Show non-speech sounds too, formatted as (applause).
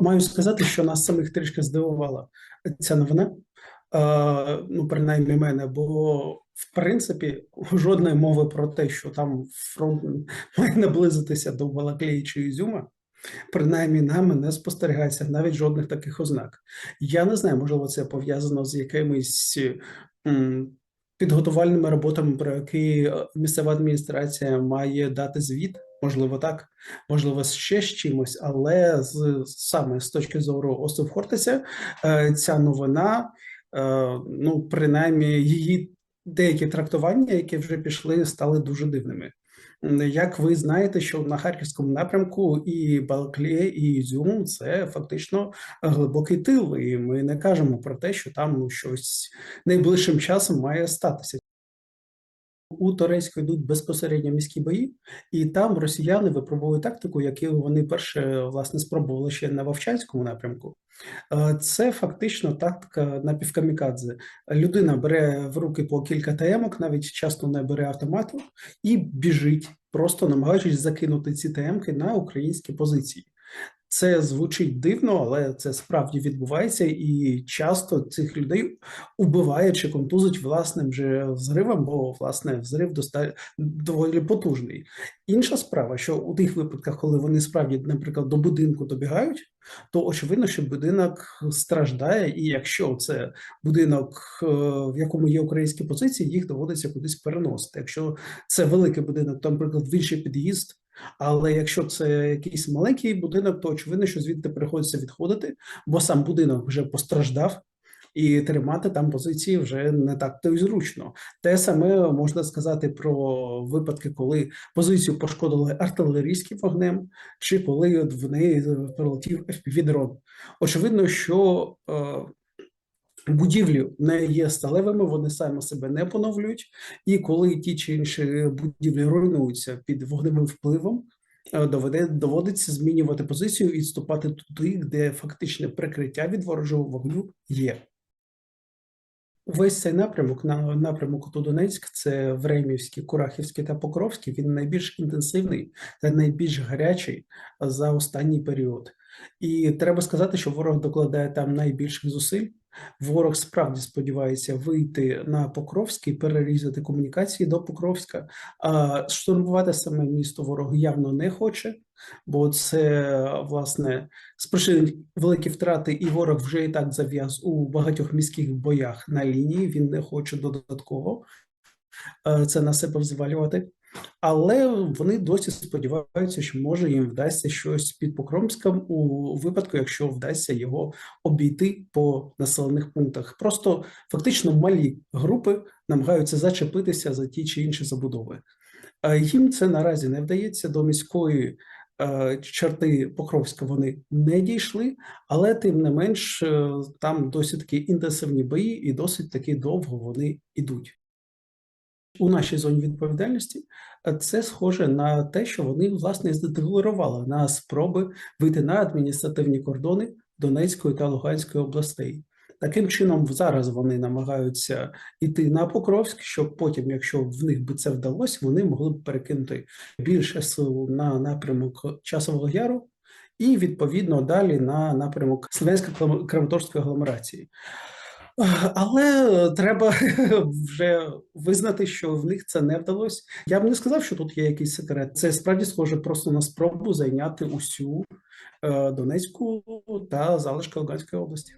Маю сказати, що нас самих трішки здивувала ця новина. Ну, принаймні мене, бо в принципі жодної мови про те, що там фронт (laughs) має наблизитися до Балаклеї чи Ізюма, принаймні нами не спостерігається навіть жодних таких ознак. Я не знаю, можливо, це пов'язано з якимись підготувальними роботами, про які місцева адміністрація має дати звіт. Можливо, так, можливо, ще з чимось, але з саме з точки зору остров Хортиця, е, ця новина, е, ну принаймні, її деякі трактування, які вже пішли, стали дуже дивними. Як ви знаєте, що на харківському напрямку і Балаклія, і Ізюм це фактично глибокий тил, і ми не кажемо про те, що там щось найближчим часом має статися. У Торецьку йдуть безпосередньо міські бої, і там росіяни випробовують тактику, яку вони перше власне спробували ще на Вовчанському напрямку. Е, Це фактично тактика напівкамікадзе. Людина бере в руки по кілька ТМок, навіть часто не бере автомату, і біжить, просто намагаючись закинути ці ТМки на українські позиції. Це звучить дивно, але це справді відбувається, і часто цих людей убиває чи контузить власним же взривом, бо власне взрив доста... доволі потужний. Інша справа, що у тих випадках, коли вони справді, наприклад, до будинку добігають, то очевидно, що будинок страждає, і якщо це будинок, е, в якому є українські позиції, їх доводиться кудись переносити. Якщо це великий будинок, то, наприклад, в інший під'їзд. Але якщо це якийсь маленький будинок, то очевидно, що звідти приходиться відходити, бо сам будинок вже постраждав, і тримати там позиції вже не так то й зручно. Те саме можна сказати про випадки, коли позицію пошкодили артилерійським вогнем, чи коли в неї прилетів FPV-дрон. Очевидно, що е, будівлі не є сталевими, вони самі себе не поновлюють. І коли ті чи інші будівлі руйнуються під вогневим впливом, е, доведе, доводиться змінювати позицію і відступати туди, де фактичне прикриття від ворожого вогню є. Весь цей напрямок, на напрямок ото Донецьк, це Времівський, Курахівський та Покровський, він найбільш інтенсивний та найбільш гарячий за останній період. І треба сказати, що ворог докладає там найбільших зусиль. Ворог справді сподівається вийти на Покровський, перерізати комунікації до Покровська. А штурмувати саме місто ворог явно не хоче, бо це власне спричинить великі втрати, і ворог вже і так зав'яз у багатьох міських боях на лінії. Він не хоче додатково е, це на себе взвалювати. Але вони досі сподіваються, що може їм вдасться щось під Покровськом у випадку, якщо вдасться його обійти по населених пунктах. Просто фактично малі групи намагаються зачепитися за ті чи інші забудови. Їм це наразі не вдається до міської е, черти Покровська. Вони не дійшли, але тим не менш е, там досить такі інтенсивні бої, і досить таки довго вони йдуть. У нашій зоні відповідальності е, це схоже на те, що вони власне здекларували на спроби вийти на адміністративні кордони Донецької та Луганської областей. Таким чином, зараз вони намагаються йти на Покровськ, щоб потім, якщо в них би це вдалося, вони могли б перекинути більше сил на напрямок Часового Яру і відповідно далі на напрямок Слов'янсько-Краматорської агломерації. Але треба (laughs) вже визнати, що в них це не вдалося. Я б не сказав, що тут є якийсь секрет. Це справді схоже просто на спробу зайняти усю е, Донецьку та залишки Луганської області.